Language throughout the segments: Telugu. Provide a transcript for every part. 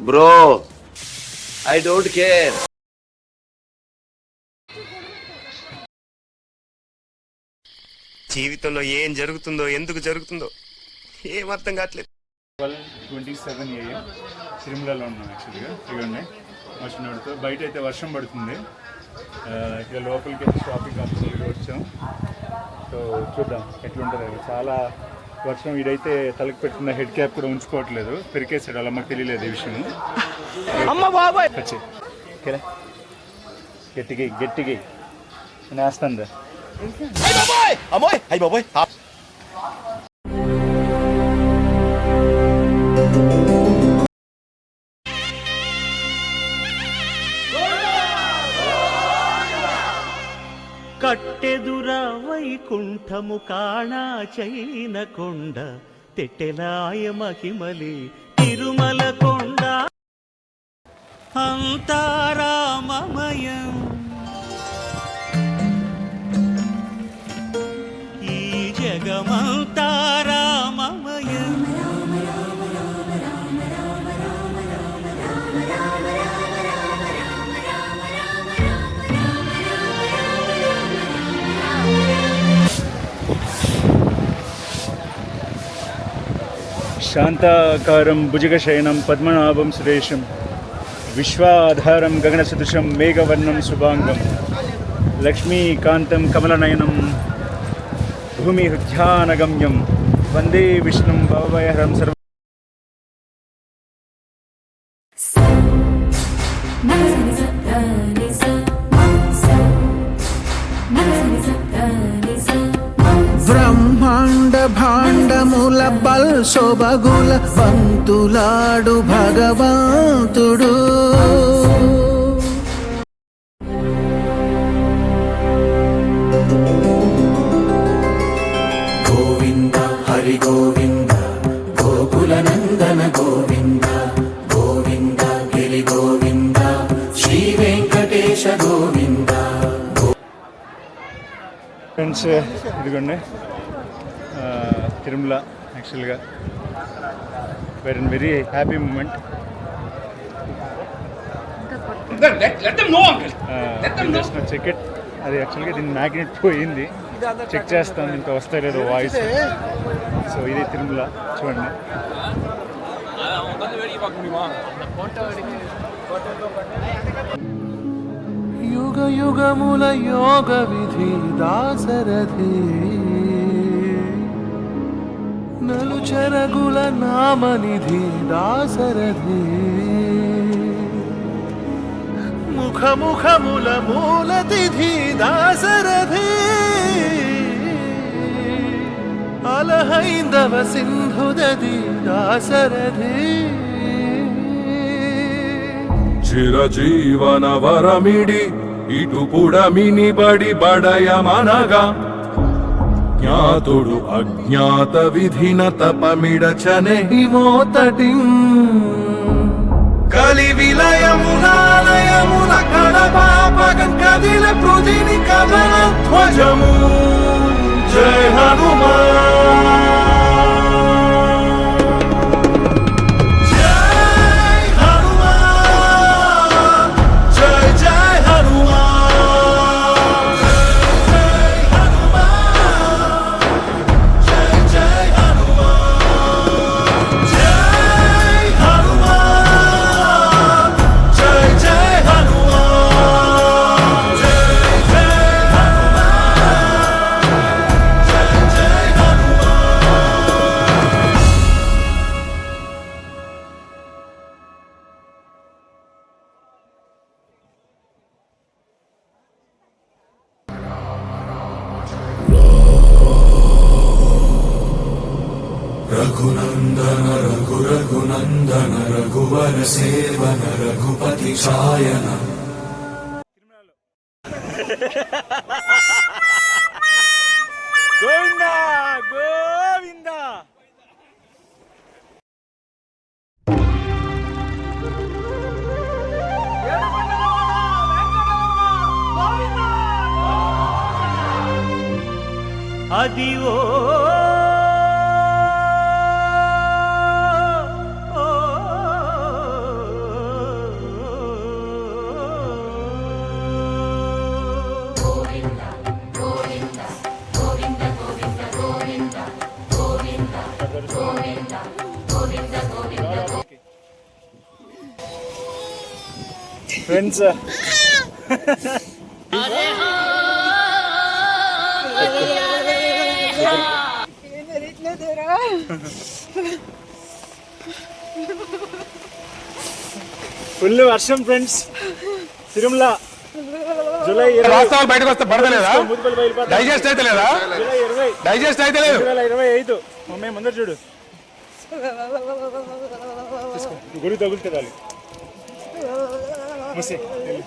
బ్రో ఐ డోంట్ కేర్ జీవితంలో ఏం జరుగుతుందో ఎందుకు జరుగుతుందో ఏం అర్థం కావట్లేదు. ట్వెల్వ్ ట్వంటీ సెవెన్ ఏఎం తిరుమలలో ఉన్నాం యాక్చువల్గా ఇవన్నీ మర్చినోడితో బయట అయితే వర్షం పడుతుంది. ఆ, ఇక లోపలికి షాపింగ్ కాంప్లెక్స్కి వచ్చాం. సో చూద్దాం ఎట్లుంటుంది. చాలా వర్షం ఇదైతే తలకి పెట్టుకున్న హెడ్ క్యాప్ కూడా ఉంచుకోవట్లేదు. పెరికేసాడు అలా మాకు తెలియలేదు ఈ విషయం. వచ్చి. ఓకేనా గట్టిగా గట్టిగా నేస్తాందా అమ్మోయ్! అయ్యి బాబోయ్! వైకుంఠము కాణాచైన కొండ తెట్టెలాయ మహిమలి తిరుమల కొండ. అంతారామమయం. ఈ జగమంతా शान्ताकारं भुजगशयनं पद्मनाभं सुरेशं विश्वाधारं गगनसदृशं मेघवर्णं शुभाङ्गं लक्ष्मीकान्तं कमलनयनं भूमिहृध्यानगम्यं वन्दे विष्णुं भवभयहरं सर्व బల్ శోభగుల పంతులాడు భగవంతుడు. గోవింద హరి గోవింద గోకుల నందన గోవింద గోవింద గిరి గోవింద శ్రీ వెంకటేశ గోవింద. ఫ్రెండ్స్ ఇదిగోండి. తిరుమల యాక్చువల్గా వెరీ వెరీ హ్యాపీ మూమెంట్ చెకెట్ అది యాక్చువల్గా దీని మ్యాగ్నెట్ పోయింది. చెక్ చేస్తాం ఇంకా వస్తాయి లేదో వాయిస్ సో ఇది తిరుమల చూడండి. యుగ యుగముల యోగ విధి దాసరథి. నలు చెరగుల నామనిధి దాసరథి. ముఖముఖముల మూలతిథి దాసరథి. అలహైందవ సింధుదది దాసరథి. చిరజీవన వరమిడి ఇటు పుడమిని బడి బడయమనగా జ్ఞాతుడు అజ్ఞాత విధిన తపమిడచనే మోతటి కలి విలయమునాలయమున కడపాపగం కదిల పృథిని కదల ధ్వజము. జయ హనుమాన్. రఘునందన రఘు రఘునందన రఘువర సేవన రఘుపతి ఛాయన గోవిందా గోవిందా! అది ఓ ఓ, ఫ్రెండ్స్ ఫుల్ వర్షం ఫ్రెండ్స్ తిరుమల జూలై ఇరవై. వాస్తవాలు బయటకు వస్తే పడతలేదా? డైజెస్ట్ అయితే లేదా జూలై ఇరవై. డైజెస్ట్ అయితే లేదు ఇరవై ఐదు. మమ్మీ ముందర చూడు. గురి తగులుతుంది మూసి వెళ్ళు.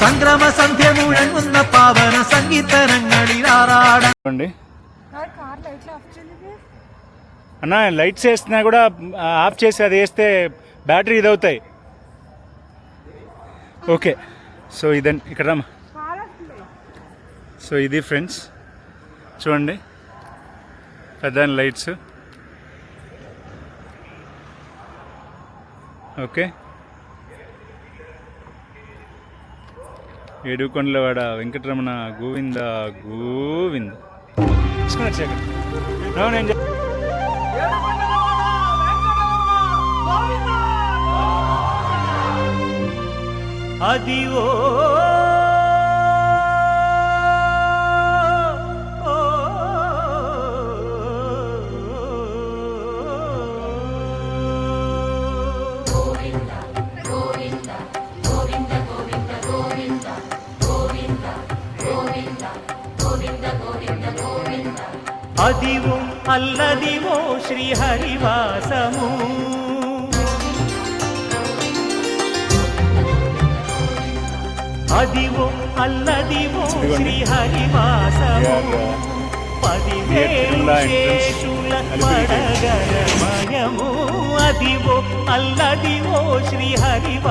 സംക്രമ സന്ധ്യ മുഴങ്ങുന്ന പാവന സംഗീതരങ്ങളിലാറാട చూడండి అన్న లైట్స్ వేసినా కూడా ఆ, ఆఫ్ చేసి అది వేస్తే బ్యాటరీ ఇదవుతాయి ఓకే సో ఇదని ఇక్కడ రమ్మా సో ఇది ఫ్రెండ్స్ చూడండి పెద్ద లైట్స్ ఓకే. ఏడుకొండలవాడ వెంకటరమణ గోవింద గోవింద. అది ఓ అదివో అల్లదివో శ్రీహరివాసము. అదివో అల్లదివో శ్రీహరివాసము. పదివేల శేషుల పడగలమయము అదివో అల్లదివో శ్రీహరివా